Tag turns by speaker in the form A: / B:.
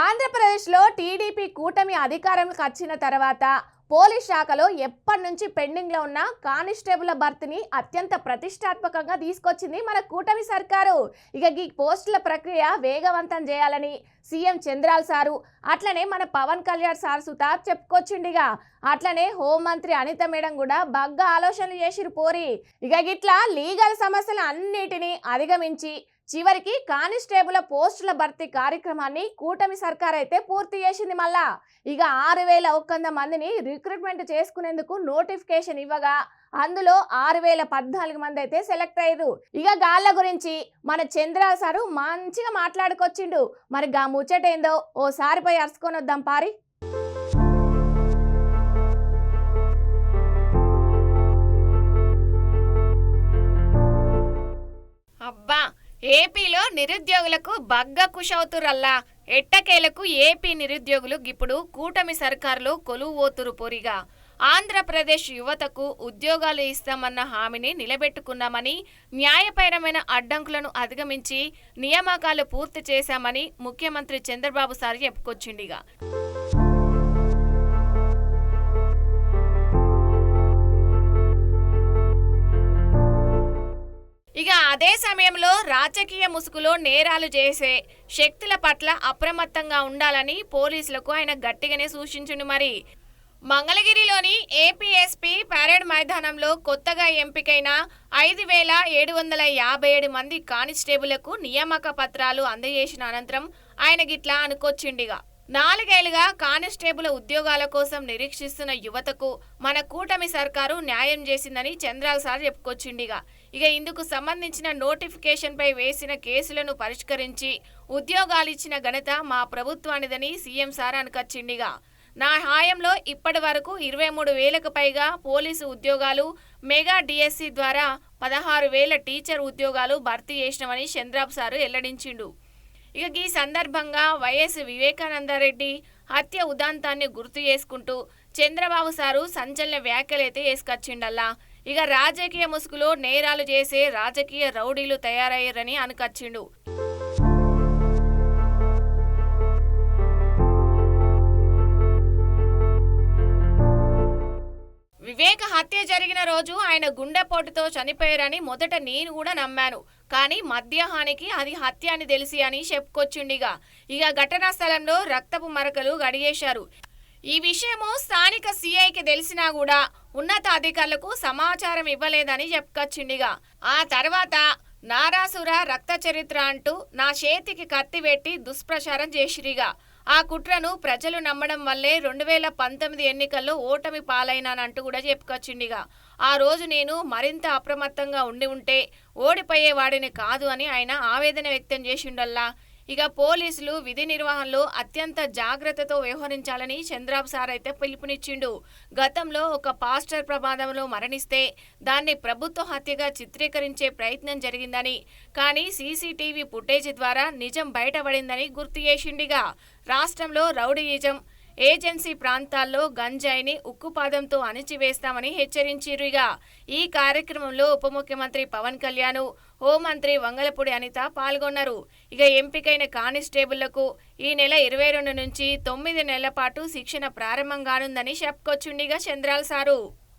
A: ఆంధ్రప్రదేశ్లో టీడీపీ కూటమి అధికారంలోకి వచ్చిన తర్వాత పోలీస్ శాఖలో ఎప్పటి నుంచి పెండింగ్లో ఉన్న కానిస్టేబుల్ భర్తీని అత్యంత ప్రతిష్టాత్మకంగా తీసుకొచ్చింది మన కూటమి సర్కారు. ఇక ఈ పోస్టుల ప్రక్రియ వేగవంతం చేయాలని సీఎం చంద్రాల్ సారు అట్లనే మన పవన్ కళ్యాణ్ సార్ సుతా చెప్పుకొచ్చిండిగా. అట్లనే హోంమంత్రి అనిత మేడం కూడా బగ్గా ఆలోచనలు చేసిరు పోరి. ఇక గిట్లా లీగల్ సమస్యలు అన్నిటినీ అధిగమించి చివరికి కానిస్టేబుల్ పోస్టుల భర్తీ కార్యక్రమాన్ని కూటమి సర్కార్ అయితే పూర్తి చేసింది మళ్ళా. ఇక ఆరు వేల ఒక్కంద మందిని రిక్రూట్మెంట్ చేసుకునేందుకు నోటిఫికేషన్ ఇవ్వగా అందులో ఆరు వేల పద్నాలుగు మంది అయితే సెలెక్ట్ అయ్యారు. ఇక గాళ్ళ గురించి మన చంద్ర సారు మంచిగా మాట్లాడుకొచ్చిండు. మరి గా ముచ్చటేందో ఓసారి పోయి అరుచుకొని వద్దాం పారి.
B: ఏపీలో నిరుద్యోగులకు బగ్గ కుషవుతురల్లా ఎట్టకేలకు ఏపీ నిరుద్యోగులు ఇప్పుడు కూటమి సర్కారులో కొలువోతురు పొరిగా. ఆంధ్రప్రదేశ్ యువతకు ఉద్యోగాలు ఇస్తామన్న హామీని నిలబెట్టుకున్నామని న్యాయపరమైన అడ్డంకులను అధిగమించి నియామకాలు పూర్తి చేశామని ముఖ్యమంత్రి చంద్రబాబు సార్ చెప్పుకొచ్చిండిగా. అదే సమయంలో రాజకీయ ముసుగులో నేరాలు చేసే శక్తుల పట్ల అప్రమత్తంగా ఉండాలని పోలీసులకు ఆయన గట్టిగానే సూచించిండు మరి. మంగళగిరిలోని ఏపీఎస్పీ పరేడ్ మైదానంలో కొత్తగా ఎంపికైన ఐదు వేల ఏడు వందల యాభై ఏడు మంది కానిస్టేబుళ్ళకు నియామక పత్రాలు అందజేసిన అనంతరం ఆయన గిట్లా అనుకొచ్చిండిగా. నాలుగేళ్ళుగా కానిస్టేబుల్ ఉద్యోగాల కోసం నిరీక్షిస్తున్న యువతకు మన కూటమి సర్కారు న్యాయం చేసిందని చంద్రాల సార్ చెప్పుకొచ్చిండిగా. ఇక ఇందుకు సంబంధించిన నోటిఫికేషన్ పై వేసిన కేసులను పరిష్కరించి ఉద్యోగాలిచ్చిన ఘనత మా ప్రభుత్వానిదని సీఎం సార్ అనుకొచ్చిండిగా. నా హాయంలో ఇప్పటి వరకు ఇరవై మూడు వేలకు పైగా పోలీసు ఉద్యోగాలు మెగా డిఎస్సి ద్వారా పదహారు వేల టీచర్ ఉద్యోగాలు భర్తీ చేసినామని చంద్రబాబు సారు వెల్లడించిండు. ఇక ఈ సందర్భంగా వైఎస్ వివేకానందరెడ్డి హత్య ఉదాంతాన్ని గుర్తు చేసుకుంటూ చంద్రబాబు సారు సంచలన వ్యాఖ్యలైతే వేసుకొచ్చిండల్లా. ఇక రాజకీయ ముసుగులో నేరాలు చేసే రాజకీయ రౌడీలు తయారయ్యారని అనుకొచ్చిండు. వివేక హత్య జరిగిన రోజు ఆయన గుండెపోటుతో చనిపోయారని మొదట నేను కూడా నమ్మాను. కానీ మద్యహానికి అది హత్య అని తెలిసి అని చెప్పుకొచ్చిండిగా ఇక ఘటనా స్థలంలో రక్తపు మరకలు గడిగేశారు. ఈ విషయము స్థానిక సీఐకి తెలిసినా కూడా ఉన్నతాధికారులకు సమాచారం ఇవ్వలేదని చెప్పుకొచ్చిండిగా. ఆ తర్వాత నారాసుర రక్త చరిత్ర అంటూ నా చేతికి కత్తి పెట్టి దుష్ప్రచారం చేసిరిగా. ఆ కుట్రను ప్రజలు నమ్మడం వల్లే రెండు వేల పంతొమ్మిది ఎన్నికల్లో ఓటమి పాలైనానంటూ కూడా చెప్పుకొచ్చిండిగా. ఆ రోజు నేను మరింత అప్రమత్తంగా ఉండి ఉంటే ఓడిపోయేవాడిని కాదు అని ఆయన ఆవేదన వ్యక్తం చేసిండల్లా. ఇక పోలీసులు విధి నిర్వహణలో అత్యంత జాగ్రత్తతో వ్యవహరించాలని చంద్రబాబు సార్ అయితే పిలుపునిచ్చిండు. గతంలో ఒక పాస్టర్ ప్రమాదంలో మరణిస్తే దాన్ని ప్రభుత్వ హత్యగా చిత్రీకరించే ప్రయత్నం జరిగిందని కానీ సీసీటీవీ ఫుటేజ్ ద్వారా నిజం బయటపడిందని గుర్తు చేసిండిగా. రాష్ట్రంలో రౌడీయిజం ఏజెన్సీ ప్రాంతాల్లో గంజాయిని ఉక్కుపాదంతో అణిచివేస్తామని హెచ్చరించిరుగా ఈ కార్యక్రమంలో ఉప ముఖ్యమంత్రి పవన్ కళ్యాణ్ హోంమంత్రి వంగలపూడి అనిత పాల్గొన్నారు. ఇక ఎంపికైన కానిస్టేబుళ్ళకు ఈ నెల ఇరవై రెండు నుంచి తొమ్మిది నెలల పాటు శిక్షణ ప్రారంభం కానుందని చెప్పుకొచ్చుండిగా చంద్రాల్ సారు.